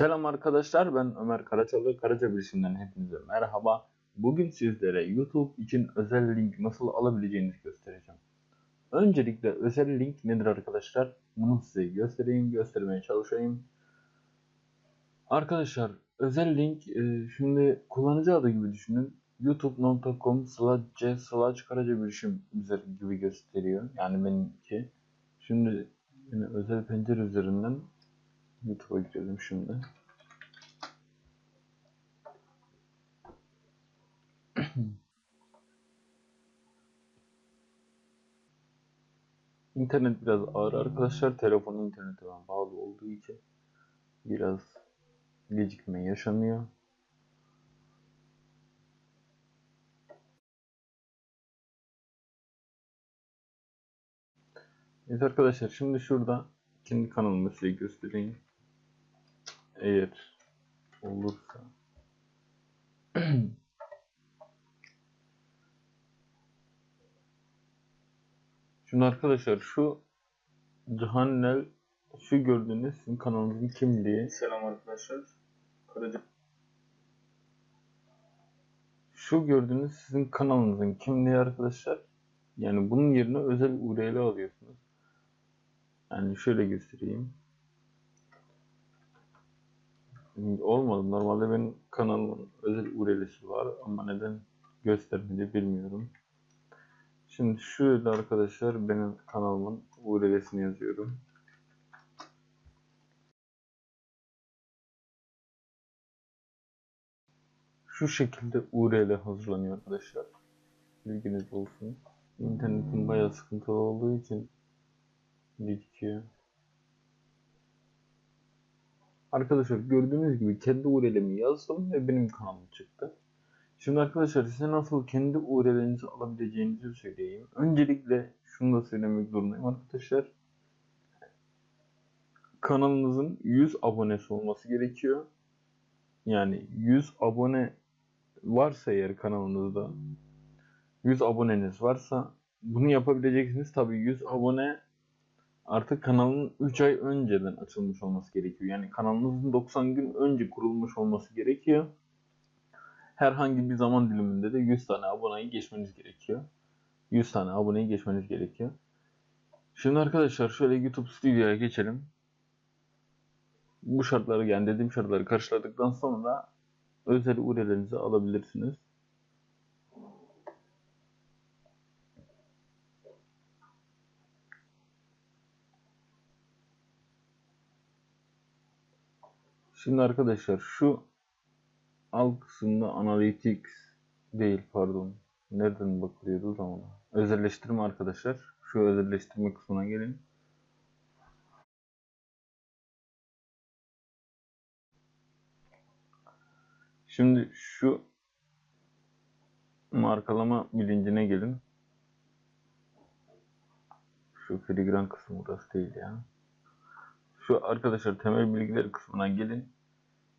Selam arkadaşlar ben Ömer Karaçalı Karaca Bilişim'den hepinize merhaba. Bugün sizlere YouTube için özel link nasıl alabileceğinizi göstereceğim. Öncelikle özel link nedir arkadaşlar? Bunu size göstereyim, göstermeye çalışayım. Arkadaşlar özel link e, şimdi kullanıcı adı gibi düşünün. youtube.com slash karaca bilişim gibi gösteriyor. Yani benimki. Şimdi yine özel pencere üzerinden YouTube'a girelim şimdi. İnternet biraz ağır arkadaşlar. Telefon internete bağlı olduğu için biraz gecikme yaşanıyor. Evet arkadaşlar şimdi şurada kendi kanalımı size göstereyim. Eğer olursa Şimdi arkadaşlar şu Cihannel şu gördüğünüz sizin kanalınızın kimliği. Selam arkadaşlar. Karaca Şu gördüğünüz sizin kanalınızın kimliği arkadaşlar. Yani bunun yerine özel URL alıyorsunuz. Yani şöyle göstereyim. Olmadı. Normalde benim kanalımın özel URL'si var ama neden göstermedi bilmiyorum. Şimdi şöyle arkadaşlar benim kanalımın URL'sini yazıyorum. Şu şekilde URL hazırlanıyor arkadaşlar. Bilginiz olsun. İnternetin bayağı sıkıntılı olduğu için gecikiyor. Arkadaşlar gördüğünüz gibi kendi URL'imi yazdım ve benim kanalım çıktı. Şimdi arkadaşlar size nasıl kendi URL'inizi alabileceğinizi söyleyeyim. Öncelikle şunu da söylemek zorundayım arkadaşlar. Kanalınızın 100 abonesi olması gerekiyor. Yani 100 abone varsa eğer kanalınızda 100 aboneniz varsa bunu yapabileceksiniz. Tabi 100 abone artık kanalın 3 ay önceden açılmış olması gerekiyor. Yani kanalınızın 90 gün önce kurulmuş olması gerekiyor. Herhangi bir zaman diliminde de 100 tane aboneyi geçmeniz gerekiyor. 100 tane aboneyi geçmeniz gerekiyor. Şimdi arkadaşlar şöyle YouTube Studio'ya geçelim. Bu şartları yani dediğim şartları karşıladıktan sonra özel URL'lerinizi alabilirsiniz. Şimdi arkadaşlar şu alt kısımda Analytics değil pardon. Nereden bakılıyordu zaman? Özelleştirme arkadaşlar. Şu özelleştirme kısmına gelin. Şimdi şu markalama bilincine gelin. Şu filigran kısmı burası değil ya. Şu arkadaşlar temel bilgiler kısmına gelin.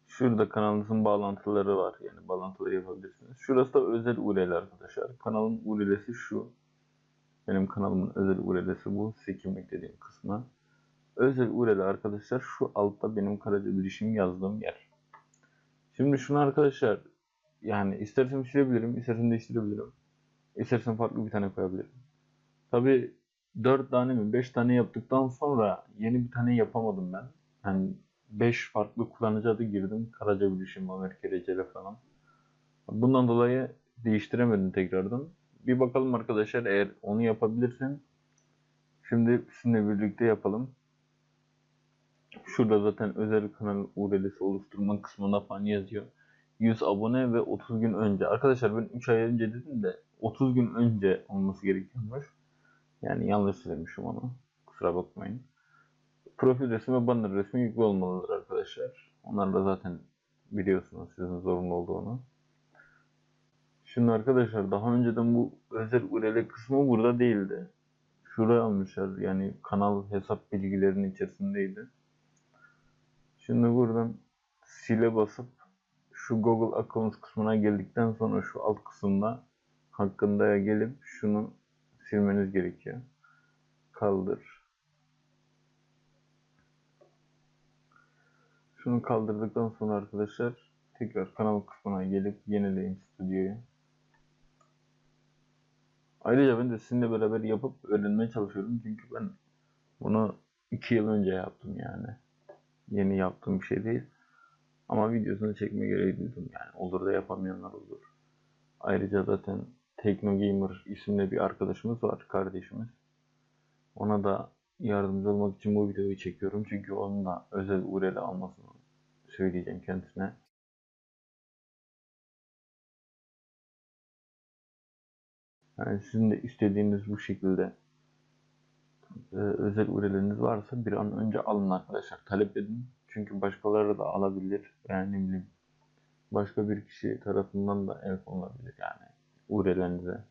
Şurada kanalınızın bağlantıları var. Yani bağlantıları yapabilirsiniz. Şurası da özel URL arkadaşlar. Kanalın URL'si şu. Benim kanalımın özel URL'si bu. Size kimlik dediğim kısmı. Özel URL arkadaşlar şu altta benim Karaca Bilişim yazdığım yer. Şimdi şunu arkadaşlar yani istersem silebilirim, istersem değiştirebilirim. İstersem farklı bir tane koyabilirim. Tabi 4 tane mi 5 tane yaptıktan sonra yeni bir tane yapamadım ben. Yani 5 farklı kullanıcı adı girdim. Karaca Bilişim, Amerika Recele falan. Bundan dolayı değiştiremedim tekrardan. Bir bakalım arkadaşlar eğer onu yapabilirsin. Şimdi sizinle birlikte yapalım. Şurada zaten özel kanal URL'si oluşturma kısmında falan yazıyor. 100 abone ve 30 gün önce. Arkadaşlar ben 3 ay önce dedim de 30 gün önce olması gerekiyormuş. Yani yanlış söylemişim onu. Kusura bakmayın. Profil resmi ve banner resmi yüklü olmalıdır arkadaşlar. Onlar da zaten biliyorsunuz sizin zorunlu olduğunu. Şimdi arkadaşlar daha önceden bu özel URL kısmı burada değildi. Şuraya almışlar yani kanal hesap bilgilerinin içerisindeydi. Şimdi buradan sile basıp şu Google Accounts kısmına geldikten sonra şu alt kısımda hakkında gelip şunu silmeniz gerekiyor. Kaldır. Şunu kaldırdıktan sonra arkadaşlar tekrar kanal kısmına gelip yenileyin stüdyoyu. Ayrıca ben de sizinle beraber yapıp öğrenmeye çalışıyorum. Çünkü ben bunu 2 yıl önce yaptım yani. Yeni yaptığım bir şey değil. Ama videosunu çekme gereği duydum yani. Olur da yapamayanlar olur. Ayrıca zaten Tekno Gamer isimli bir arkadaşımız var, kardeşimiz. Ona da yardımcı olmak için bu videoyu çekiyorum. Çünkü onun da özel URL almasını söyleyeceğim kendisine. Yani sizin de istediğiniz bu şekilde e, özel URL'leriniz varsa bir an önce alın arkadaşlar. Talep edin. Çünkü başkaları da alabilir. Yani başka bir kişi tarafından da el konulabilir yani URL'lerinize.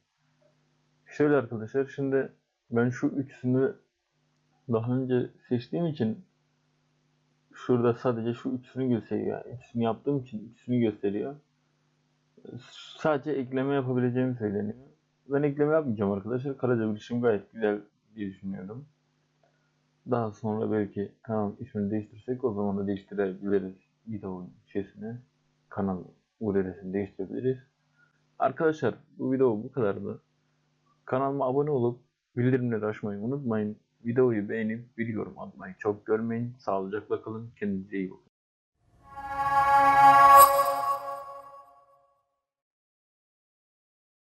Şöyle arkadaşlar şimdi ben şu üçünü daha önce seçtiğim için şurada sadece şu üçünü gösteriyor. Yani üçünü yaptığım için üçünü gösteriyor. Sadece ekleme yapabileceğimi söyleniyor. Ben ekleme yapmayacağım arkadaşlar. Karaca bilişim gayet güzel diye düşünüyorum. Daha sonra belki kanal ismini değiştirsek o zaman da değiştirebiliriz videonun şeysini. Kanal URL'sini değiştirebiliriz. Arkadaşlar bu video bu kadardı. Kanalıma abone olup bildirimleri açmayı unutmayın. Videoyu beğenip bir yorum atmayı çok görmeyin. Sağlıcakla kalın. Kendinize iyi bakın.